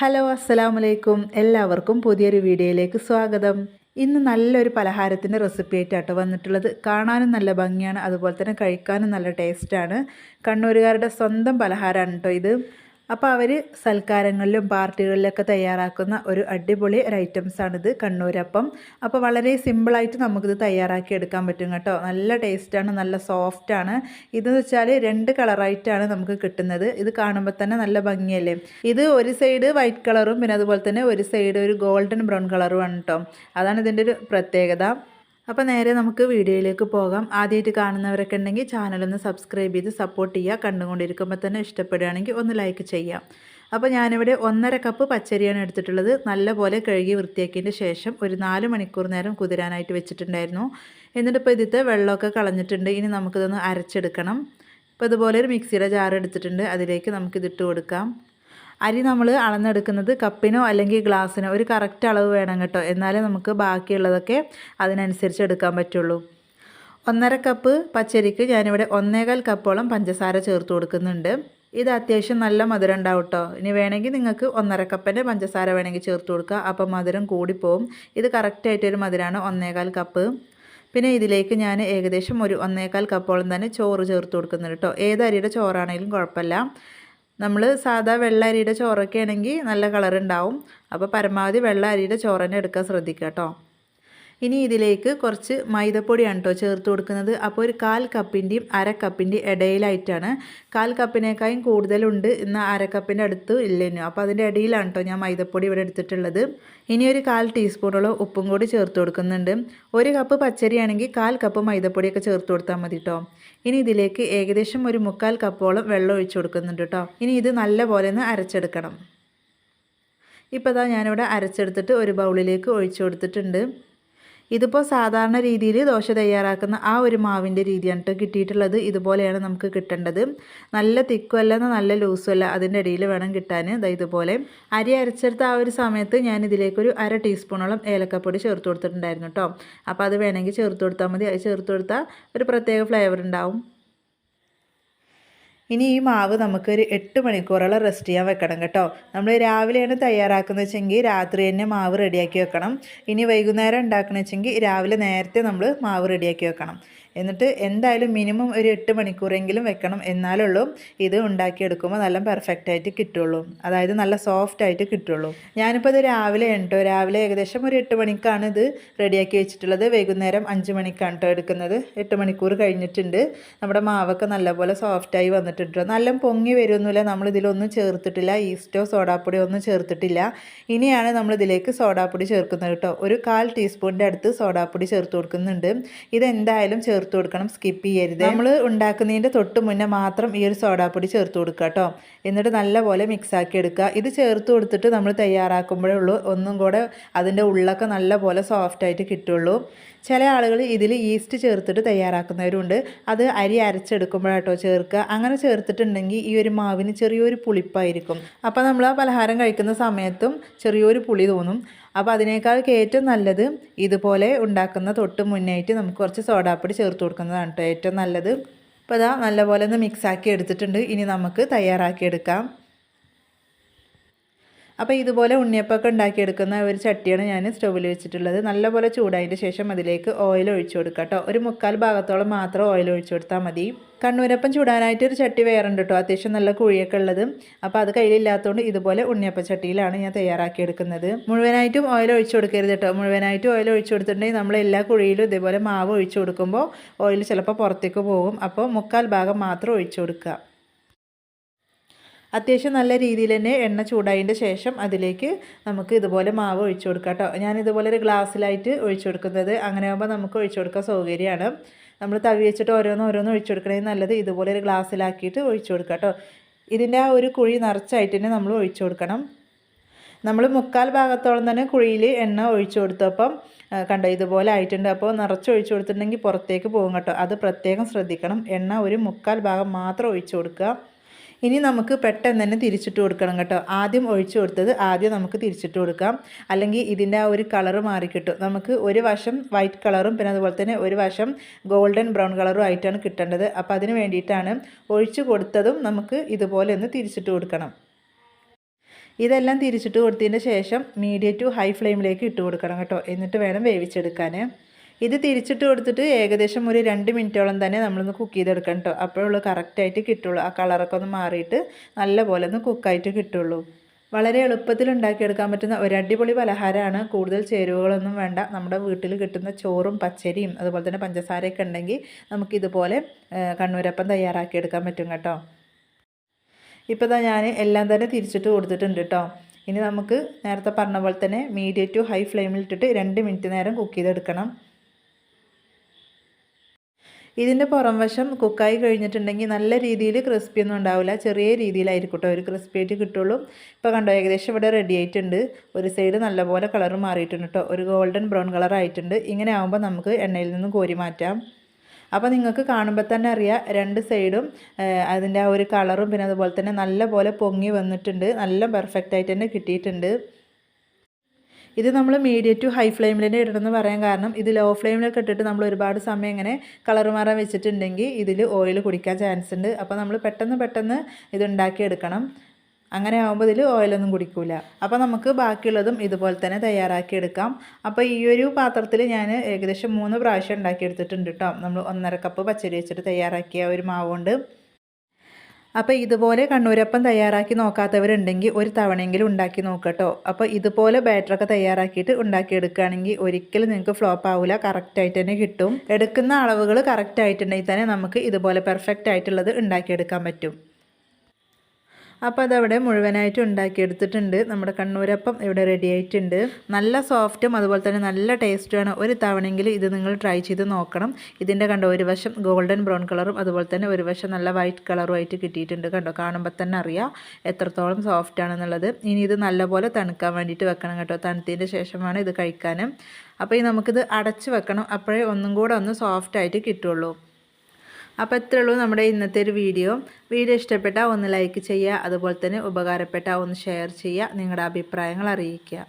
Hello അസ്സലാമു അലൈക്കും എല്ലാവർക്കും പുതിയൊരു വീഡിയോയിലേക്ക് സ്വാഗതം. ഇന്ന് നല്ലൊരു പലഹാരത്തിന്റെ റെസിപ്പി ആയിട്ടാട്ടോ വന്നിട്ടുള്ളത്. കാണാനും നല്ല ഭംഗിയാണ് അതുപോലെ തന്നെ കഴിക്കാനും നല്ല ടേസ്റ്റാണ്. കണ്ണൂരുകാരുടെ സ്വന്തം പലഹാരമാണ് കേട്ടോ ഇത്. അപ്പോൾ അവർ സൽക്കാരങ്ങളിലും പാർട്ടികളിലൊക്കെ തയ്യാറാക്കുന്ന ഒരു അടിപൊളി ഒരു ഐറ്റംസാണിത് കണ്ണൂരപ്പം. അപ്പോൾ വളരെ സിമ്പിളായിട്ട് നമുക്കിത് തയ്യാറാക്കി എടുക്കാൻ പറ്റും കേട്ടോ. നല്ല ടേസ്റ്റാണ് നല്ല സോഫ്റ്റാണ് ഇതെന്ന് വെച്ചാൽ രണ്ട് കളറായിട്ടാണ് നമുക്ക് കിട്ടുന്നത്. ഇത് കാണുമ്പോൾ തന്നെ നല്ല ഭംഗിയല്ലേ? ഇത് ഒരു സൈഡ് വൈറ്റ് കളറും പിന്നെ അതുപോലെ തന്നെ ഒരു സൈഡ് ഒരു ഗോൾഡൻ ബ്രൗൺ കളറുമാണ് കേട്ടോ അതാണ് ഇതിന്റെ ഒരു പ്രത്യേകത. അപ്പോൾ നേരെ നമുക്ക് വീഡിയോയിലേക്ക് പോകാം. ആദ്യമായിട്ട് കാണുന്നവരൊക്കെ ഉണ്ടെങ്കിൽ ചാനലൊന്ന് സബ്സ്ക്രൈബ് ചെയ്ത് സപ്പോർട്ട് ചെയ്യുക. കണ്ടുകൊണ്ടിരിക്കുമ്പോൾ തന്നെ ഇഷ്ടപ്പെടുകയാണെങ്കിൽ ഒന്ന് ലൈക്ക് ചെയ്യാം. അപ്പോൾ ഞാനിവിടെ ഒന്നര കപ്പ് പച്ചരിയാണ് എടുത്തിട്ടുള്ളത്. നല്ലപോലെ കഴുകി വൃത്തിയാക്കിയതിന് ശേഷം ഒരു നാല് മണിക്കൂർ നേരം കുതിരാനായിട്ട് വെച്ചിട്ടുണ്ടായിരുന്നു. എന്നിട്ട് ഇപ്പോൾ ഇതിത്തെ വെള്ളമൊക്കെ കളഞ്ഞിട്ടുണ്ട്. ഇനി നമുക്കിതൊന്ന് അരച്ചെടുക്കണം. ഇപ്പോൾ ഇതുപോലെ ഒരു മിക്സിയുടെ ജാർ എടുത്തിട്ടുണ്ട്. അതിലേക്ക് നമുക്കിതിട്ട് കൊടുക്കാം. അരി നമ്മൾ അളന്നെടുക്കുന്നത് കപ്പിനോ അല്ലെങ്കിൽ ഗ്ലാസ്സിനോ ഒരു കറക്റ്റ് അളവ് വേണം കേട്ടോ. എന്നാലേ നമുക്ക് ബാക്കിയുള്ളതൊക്കെ അതിനനുസരിച്ച് എടുക്കാൻ പറ്റുള്ളൂ. ഒന്നര കപ്പ് പച്ചരിക്ക് ഞാനിവിടെ ഒന്നേകാൽ കപ്പോളം പഞ്ചസാര ചേർത്ത് കൊടുക്കുന്നുണ്ട്. ഇത് അത്യാവശ്യം നല്ല മധുരം ഉണ്ടാവും കേട്ടോ. ഇനി വേണമെങ്കിൽ നിങ്ങൾക്ക് ഒന്നര കപ്പിന്റെ പഞ്ചസാര വേണമെങ്കിൽ ചേർത്ത് കൊടുക്കുക അപ്പോൾ മധുരം കൂടിപ്പോവും. ഇത് കറക്റ്റായിട്ടൊരു മധുരമാണ് ഒന്നേകാൽ കപ്പ് പിന്നെ ഇതിലേക്ക് ഞാൻ ഏകദേശം ഒരു ഒന്നേകാൽ കപ്പോളം തന്നെ ചോറ് ചേർത്ത് കൊടുക്കുന്നുണ്ട് കേട്ടോ. ഏത് അരിയുടെ ചോറാണെങ്കിലും കുഴപ്പമില്ല. നമ്മൾ സാധാ വെള്ള അരിയുടെ ചോറൊക്കെ ആണെങ്കിൽ നല്ല കളർ ഉണ്ടാവും അപ്പോൾ പരമാവധി വെള്ള അരിയുടെ ചോറ് തന്നെ എടുക്കാൻ ശ്രദ്ധിക്കുക കേട്ടോ ഇനി ഇതിലേക്ക് കുറച്ച് മൈദപ്പൊടിയാണ് കേട്ടോ ചേർത്ത് കൊടുക്കുന്നത്. അപ്പോൾ ഒരു കാൽ കപ്പിന്റെയും അര കപ്പിന്റെയും ഇടയിലായിട്ടാണ്. കാൽ കപ്പിനേക്കാളും കൂടുതലുണ്ട് ഇന്ന് അര കപ്പിന്റെ അടുത്ത് ഇല്ലേനു. അപ്പോൾ അതിന്റെ ഇടയിലാണ് കേട്ടോ ഞാൻ മൈദപ്പൊടി ഇവിടെ എടുത്തിട്ടുള്ളത്. ഇനി ഒരു കാൽ ടീസ്പൂണോളം ഉപ്പും കൂടി ചേർത്ത് കൊടുക്കുന്നുണ്ട്. ഒരു കപ്പ് പച്ചരിയാണെങ്കിൽ കാൽ കപ്പ് മൈദപ്പൊടിയൊക്കെ ചേർത്ത് കൊടുത്താൽ മതി കേട്ടോ ഇനി ഇതിലേക്ക് ഏകദേശം ഒരു മുക്കാൽ കപ്പോളം വെള്ളം ഒഴിച്ചു കൊടുക്കുന്നുണ്ട് കേട്ടോ ഇനി ഇത് നല്ല പോലെ ഒന്ന് അരച്ചെടുക്കണം. ഇപ്പോൾ ഇതാ ഞാനിവിടെ അരച്ചെടുത്തിട്ട് ഒരു ബൗളിലേക്ക് ഒഴിച്ചു കൊടുത്തിട്ടുണ്ട്. ഇതിപ്പോൾ സാധാരണ രീതിയിൽ ദോശ തയ്യാറാക്കുന്ന ആ ഒരു മാവിന്റെ രീതിയാണ് കേട്ടോ കിട്ടിയിട്ടുള്ളത്. ഇതുപോലെയാണ് നമുക്ക് കിട്ടേണ്ടത്. നല്ല തിക്കും അല്ലെന്ന് നല്ല ലൂസും അല്ല അതിന്റെ ഇടയിൽ വേണം കിട്ടാൻ. ഇതുപോലെ. അരി അരച്ചെടുത്ത ആ ഒരു സമയത്ത് ഞാൻ ഇതിലേക്കൊരു അര ടീസ്പൂണോളം ഏലക്കപ്പൊടി ചേർത്ത് കൊടുത്തിട്ടുണ്ടായിരുന്നു കേട്ടോ അപ്പോൾ അത് വേണമെങ്കിൽ ചേർത്ത് കൊടുത്താൽ മതി. അത് ചേർത്ത് കൊടുത്താൽ ഒരു പ്രത്യേക ഫ്ലേവർ ഉണ്ടാവും. ഇനി ഈ മാവ് നമുക്കൊരു എട്ട് മണിക്കൂറോളം റെസ്റ്റ് ചെയ്യാൻ വെക്കണം കേട്ടോ. നമ്മൾ രാവിലെയാണ് തയ്യാറാക്കുന്നത് വെച്ചെങ്കിൽ രാത്രി തന്നെ മാവ് റെഡിയാക്കി വെക്കണം. ഇനി വൈകുന്നേരം ഉണ്ടാക്കണമെന്ന് വെച്ചെങ്കിൽ രാവിലെ നേരത്തെ നമ്മൾ മാവ് റെഡിയാക്കി വെക്കണം. എന്നിട്ട് എന്തായാലും മിനിമം ഒരു എട്ട് മണിക്കൂറെങ്കിലും വെക്കണം എന്നാലുള്ളൂ ഇത് ഉണ്ടാക്കിയെടുക്കുമ്പോൾ നല്ല പെർഫെക്റ്റ് ആയിട്ട് കിട്ടുള്ളൂ. അതായത് നല്ല സോഫ്റ്റ് ആയിട്ട് കിട്ടുള്ളൂ. ഞാനിപ്പോൾ ഇത് രാവിലെ ഉണ്ടോ? രാവിലെ ഏകദേശം ഒരു എട്ട് മണിക്കാണ് ഇത് റെഡിയാക്കി വെച്ചിട്ടുള്ളത്. വൈകുന്നേരം അഞ്ച് മണിക്കാണ് കേട്ടോ എടുക്കുന്നത്. എട്ട് മണിക്കൂർ കഴിഞ്ഞിട്ടുണ്ട്. നമ്മുടെ മാവൊക്കെ നല്ലപോലെ സോഫ്റ്റായി വന്നിട്ടുണ്ട്. നല്ല പൊങ്ങി വരുമൊന്നുമില്ല നമ്മളിതിലൊന്നും ചേർത്തിട്ടില്ല. ഈസ്റ്റോ സോഡാപ്പൊടി ഒന്നും ചേർത്തിട്ടില്ല. ഇനിയാണ് നമ്മൾ ഇതിലേക്ക് സോഡാപ്പൊടി ചേർക്കുന്നത് കേട്ടോ ഒരു കാൽ ടീസ്പൂണിന്റെ അടുത്ത് സോഡാപ്പൊടി ചേർത്ത് കൊടുക്കുന്നുണ്ട്. ഇതെന്തായാലും ചേർത്ത് ചേർത്ത് കൊടുക്കണം സ്കിപ്പ് ചെയ്യരുത്. നമ്മൾ ഉണ്ടാക്കുന്നതിന്റെ തൊട്ട് മുന്നേ മാത്രം ഈ ഒരു സോഡാപ്പൊടി ചേർത്ത് കൊടുക്കുക കേട്ടോ എന്നിട്ട് നല്ലപോലെ മിക്സാക്കി എടുക്കുക. ഇത് ചേർത്ത് കൊടുത്തിട്ട് നമ്മൾ തയ്യാറാക്കുമ്പോഴേ ഉള്ളൂ. ഒന്നും കൂടെ അതിന്റെ ഉള്ളൊക്കെ നല്ലപോലെ സോഫ്റ്റായിട്ട് കിട്ടുള്ളൂ. ചില ആളുകൾ ഇതിൽ ഈസ്റ്റ് ചേർത്തിട്ട് തയ്യാറാക്കുന്നവരുണ്ട്. അത് അരി അരച്ചെടുക്കുമ്പോഴാട്ടോ ചേർക്കുക. അങ്ങനെ ചേർത്തിട്ടുണ്ടെങ്കിൽ ഈ ഒരു മാവിന് ചെറിയൊരു പുളിപ്പായിരിക്കും. അപ്പോൾ നമ്മൾ ആ പലഹാരം കഴിക്കുന്ന സമയത്തും ചെറിയൊരു പുളി തോന്നും. അപ്പോൾ അതിനേക്കാൾ ഏറ്റവും നല്ലത് ഇതുപോലെ ഉണ്ടാക്കുന്ന തൊട്ട് മുന്നായിട്ട് നമുക്ക് കുറച്ച് സോഡാപ്പൊടി ചേർത്ത് കൊടുക്കുന്നതാണ് കേട്ടോ ഏറ്റവും നല്ലത്. അപ്പോൾ ഇതാ നല്ലപോലെ ഒന്ന് മിക്സാക്കി എടുത്തിട്ടുണ്ട്. ഇനി നമുക്ക് തയ്യാറാക്കിയെടുക്കാം അപ്പോൾ ഇതുപോലെ ഉണ്ണിയപ്പമൊക്കെ ഉണ്ടാക്കിയെടുക്കുന്ന ഒരു ചട്ടിയാണ് ഞാൻ സ്റ്റൗവിൽ വെച്ചിട്ടുള്ളത്. നല്ലപോലെ ചൂടായതിന്റെ ശേഷം അതിലേക്ക് ഓയിൽ ഒഴിച്ചു കൊടുക്കുക കേട്ടോ. ഒരു മുക്കാൽ ഭാഗത്തോളം മാത്രം ഓയിൽ ഒഴിച്ചു കൊടുത്താൽ മതി. കണ്ണൂരപ്പം ചൂടാനായിട്ട് ഒരു ചട്ടി വേറുണ്ട് കേട്ടോ. അത്യാവശ്യം നല്ല കുഴിയൊക്കെ ഉള്ളത്. അപ്പോൾ അത് കയ്യിലില്ലാത്തതുകൊണ്ട് ഇതുപോലെ ഉണ്ണിയപ്പ ചട്ടിയിലാണ് ഞാൻ തയ്യാറാക്കിയെടുക്കുന്നത്. മുഴുവനായിട്ടും ഓയിൽ ഒഴിച്ചു കൊടുക്കരുത് കേട്ടോ. മുഴുവനായിട്ടും ഓയിൽ ഒഴിച്ചു കൊടുത്തിട്ടുണ്ടെങ്കിൽ നമ്മൾ എല്ലാ കുഴിയിലും ഇതേപോലെ മാവ് ഒഴിച്ചു കൊടുക്കുമ്പോൾ ഓയിൽ ചിലപ്പോൾ പുറത്തേക്ക് പോകും. അപ്പോൾ മുക്കാൽ ഭാഗം മാത്രം ഒഴിച്ചു കൊടുക്കുക. അത്യാവശ്യം നല്ല രീതിയിൽ തന്നെ എണ്ണ ചൂടായതിന്റെ ശേഷം അതിലേക്ക് നമുക്ക് ഇതുപോലെ മാവ് ഒഴിച്ചു കൊടുക്കാം കേട്ടോ. ഞാൻ ഇതുപോലെ ഒരു ഗ്ലാസ്സിലായിട്ട് ഒഴിച്ചു കൊടുക്കുന്നത്. അങ്ങനെ ആകുമ്പോൾ നമുക്ക് ഒഴിച്ചു കൊടുക്കാൻ സൗകര്യമാണ്. നമ്മൾ തവി വെച്ചിട്ട് ഓരോന്ന് ഓരോന്ന് ഒഴിച്ചു കൊടുക്കണേ നല്ലത് ഇതുപോലെ ഒരു ഗ്ലാസ്സിലാക്കിയിട്ട് ഒഴിച്ചു കൊടുക്കാം കേട്ടോ. ഇതിന്റെ ആ ഒരു കുഴി നിറച്ചായിട്ട് തന്നെ നമ്മൾ ഒഴിച്ചു കൊടുക്കണം. നമ്മൾ മുക്കാൽ ഭാഗത്തോളം തന്നെ കുഴിയിൽ എണ്ണ ഒഴിച്ചു കൊടുത്തപ്പം കണ്ടോ ഇതുപോലെ ആയിട്ടുണ്ട്. അപ്പോൾ നിറച്ച് ഒഴിച്ചു കൊടുത്തിട്ടുണ്ടെങ്കിൽ പുറത്തേക്ക് പോകും കേട്ടോ. അത് പ്രത്യേകം ശ്രദ്ധിക്കണം. എണ്ണ ഒരു മുക്കാൽ ഭാഗം മാത്രം ഒഴിച്ചു കൊടുക്കുക. ഇനി നമുക്ക് പെട്ടെന്ന് തന്നെ തിരിച്ചിട്ട് കൊടുക്കണം കേട്ടോ. ആദ്യം ഒഴിച്ചു കൊടുത്തത് ആദ്യം നമുക്ക് തിരിച്ചിട്ട് കൊടുക്കാം. അല്ലെങ്കിൽ ഇതിന്റെ ആ ഒരു കളറ് മാറിക്കിട്ടും നമുക്ക് ഒരു വശം വൈറ്റ് കളറും പിന്നെ അതുപോലെ തന്നെ ഒരു വശം ഗോൾഡൻ ബ്രൗൺ കളറും ആയിട്ടാണ് കിട്ടേണ്ടത്. അപ്പോൾ അതിന് വേണ്ടിയിട്ടാണ് ഒഴിച്ചു കൊടുത്തതും നമുക്ക് ഇതുപോലെ ഒന്ന് തിരിച്ചിട്ട് കൊടുക്കണം. ഇതെല്ലാം തിരിച്ചിട്ട് കൊടുത്തതിന്റെ ശേഷം മീഡിയം ടു ഹൈ ഫ്ലെയിമിലേക്ക് ഇട്ട് കൊടുക്കണം കേട്ടോ. എന്നിട്ട് വേണം വേവിച്ചെടുക്കാൻ. ഇത് തിരിച്ചിട്ട് കൊടുത്തിട്ട് ഏകദേശം ഒരു രണ്ട് മിനിറ്റോളം തന്നെ നമ്മളൊന്ന് കുക്ക് ചെയ്തെടുക്കണം കേട്ടോ അപ്പോഴുള്ളൂ കറക്റ്റായിട്ട് കിട്ടുള്ളൂ. ആ കളറൊക്കെ ഒന്ന് മാറിയിട്ട് നല്ലപോലെ ഒന്ന് കുക്കായിട്ട് കിട്ടുള്ളൂ. വളരെ എളുപ്പത്തിൽ ഉണ്ടാക്കിയെടുക്കാൻ പറ്റുന്ന ഒരു അടിപൊളി പലഹാരമാണ്. കൂടുതൽ ചേരുവകളൊന്നും വേണ്ട. നമ്മുടെ വീട്ടിൽ കിട്ടുന്ന ചോറും പച്ചരിയും അതുപോലെ തന്നെ പഞ്ചസാരയൊക്കെ ഉണ്ടെങ്കിൽ നമുക്കിതുപോലെ കണ്ണൂരപ്പം തയ്യാറാക്കിയെടുക്കാൻ പറ്റും കേട്ടോ. ഇപ്പോൾ തന്നെ ഞാൻ എല്ലാം തന്നെ തിരിച്ചിട്ട് കൊടുത്തിട്ടുണ്ട് കേട്ടോ ഇനി നമുക്ക് നേരത്തെ പറഞ്ഞ പോലെ തന്നെ മീഡിയം ടു ഹൈ ഫ്ലെയിമിൽ ഇട്ടിട്ട് രണ്ട് മിനിറ്റ് നേരം കുക്ക് ചെയ്തെടുക്കണം. ഇതിന്റെ പുറം വശം കുക്കായി കഴിഞ്ഞിട്ടുണ്ടെങ്കിൽ നല്ല രീതിയിൽ ക്രിസ്പി ഒന്നും ഉണ്ടാവില്ല. ചെറിയ രീതിയിലായിരിക്കും ഒരു ക്രിസ്പി ആയിട്ട് കിട്ടുള്ളൂ. ഇപ്പോൾ കണ്ടോ ഏകദേശം ഇവിടെ റെഡി ആയിട്ടുണ്ട്. ഒരു സൈഡ് നല്ലപോലെ കളർ മാറിയിട്ടുണ്ട് കേട്ടോ ഒരു ഗോൾഡൻ ബ്രൗൺ കളർ ആയിട്ടുണ്ട്. ഇങ്ങനെ ആകുമ്പോൾ നമുക്ക് എണ്ണയിൽ നിന്ന് കോരി മാറ്റാം. അപ്പോൾ നിങ്ങൾക്ക് കാണുമ്പോൾ തന്നെ അറിയാം രണ്ട് സൈഡും അതിന്റെ ആ ഒരു കളറും പിന്നെ അതുപോലെ തന്നെ നല്ല പോലെ പൊങ്ങി വന്നിട്ടുണ്ട്. നല്ല പെർഫെക്റ്റ് ആയിട്ട് തന്നെ കിട്ടിയിട്ടുണ്ട്. ഇത് നമ്മൾ മീഡിയം ടു ഹൈ ഫ്ലെയിമിൽ തന്നെ ഇടണമെന്ന് പറയാൻ കാരണം ഇത് ലോ ഫ്ലെയിമിലൊക്കെ ഇട്ടിട്ട് നമ്മൾ ഒരുപാട് സമയം ഇങ്ങനെ കളർ മാറാൻ വെച്ചിട്ടുണ്ടെങ്കിൽ ഇതിൽ ഓയിൽ കുടിക്കാൻ ചാൻസ് ഉണ്ട് അപ്പോൾ നമ്മൾ പെട്ടെന്ന് പെട്ടെന്ന് ഇത് ഉണ്ടാക്കിയെടുക്കണം അങ്ങനെ ആകുമ്പോൾ ഇതിൽ ഓയിലൊന്നും കുടിക്കില്ല അപ്പോൾ നമുക്ക് ബാക്കിയുള്ളതും ഇതുപോലെ തന്നെ തയ്യാറാക്കി എടുക്കാം. അപ്പോൾ ഈ ഒരു പാത്രത്തിൽ ഞാൻ ഏകദേശം മൂന്ന് പ്രാവശ്യം ഉണ്ടാക്കിയെടുത്തിട്ടുണ്ട് കേട്ടോ നമ്മൾ ഒന്നര കപ്പ് പച്ചരി വെച്ചിട്ട് തയ്യാറാക്കിയ ഒരു മാവുണ്ട്. അപ്പോൾ ഇതുപോലെ കണ്ണൂരപ്പം തയ്യാറാക്കി നോക്കാത്തവരുണ്ടെങ്കിൽ ഒരു തവണയെങ്കിലും ഉണ്ടാക്കി നോക്കട്ടോ. അപ്പോൾ ഇതുപോലെ ബാറ്ററൊക്കെ തയ്യാറാക്കിയിട്ട് ഉണ്ടാക്കിയെടുക്കുകയാണെങ്കിൽ ഒരിക്കലും നിങ്ങൾക്ക് ഫ്ലോപ്പ് ആവില്ല കറക്റ്റായിട്ട് തന്നെ കിട്ടും. എടുക്കുന്ന അളവുകൾ കറക്റ്റ് ആയിട്ടുണ്ടെങ്കിൽ തന്നെ നമുക്ക് ഇതുപോലെ പെർഫെക്റ്റ് ആയിട്ടുള്ളത് ഉണ്ടാക്കിയെടുക്കാൻ പറ്റും. അപ്പോൾ അതവിടെ മുഴുവനായിട്ട് ഉണ്ടാക്കിയെടുത്തിട്ടുണ്ട്. നമ്മുടെ കണ്ണൂരപ്പം ഇവിടെ റെഡി ആയിട്ടുണ്ട്. നല്ല സോഫ്റ്റും അതുപോലെ തന്നെ നല്ല ടേസ്റ്റുമാണ് ഒരു തവണയെങ്കിലും ഇത് നിങ്ങൾ ട്രൈ ചെയ്ത് നോക്കണം. ഇതിന്റെ കണ്ടോ ഒരു വശം ഗോൾഡൻ ബ്രൗൺ കളറും അതുപോലെ തന്നെ ഒരു വശം നല്ല വൈറ്റ് കളറും ആയിട്ട് കിട്ടിയിട്ടുണ്ട് കണ്ടോ. കാണുമ്പോൾ തന്നെ അറിയാം എത്രത്തോളം സോഫ്റ്റ് ആണെന്നുള്ളത്. ഇനി ഇത് നല്ലപോലെ തണുക്കാൻ വേണ്ടിയിട്ട് വെക്കണം കേട്ടോ. തണുത്തതിന്റെ ശേഷമാണ് ഇത് കഴിക്കാനും. അപ്പോൾ ഈ നമുക്കിത് അടച്ച് വെക്കണം. അപ്പോഴേ ഒന്നും കൂടെ ഒന്ന് സോഫ്റ്റായിട്ട് കിട്ടുള്ളൂ. അപ്പോൾ ഇത്രേ ഉള്ളൂ നമ്മുടെ ഇന്നത്തെ ഒരു വീഡിയോ. വീഡിയോ ഇഷ്ടപ്പെട്ടാൽ ഒന്ന് ലൈക്ക് ചെയ്യുക അതുപോലെ തന്നെ ഉപകാരപ്പെട്ടാൽ ഒന്ന് ഷെയർ ചെയ്യുക നിങ്ങളുടെ അഭിപ്രായങ്ങൾ അറിയിക്കുക.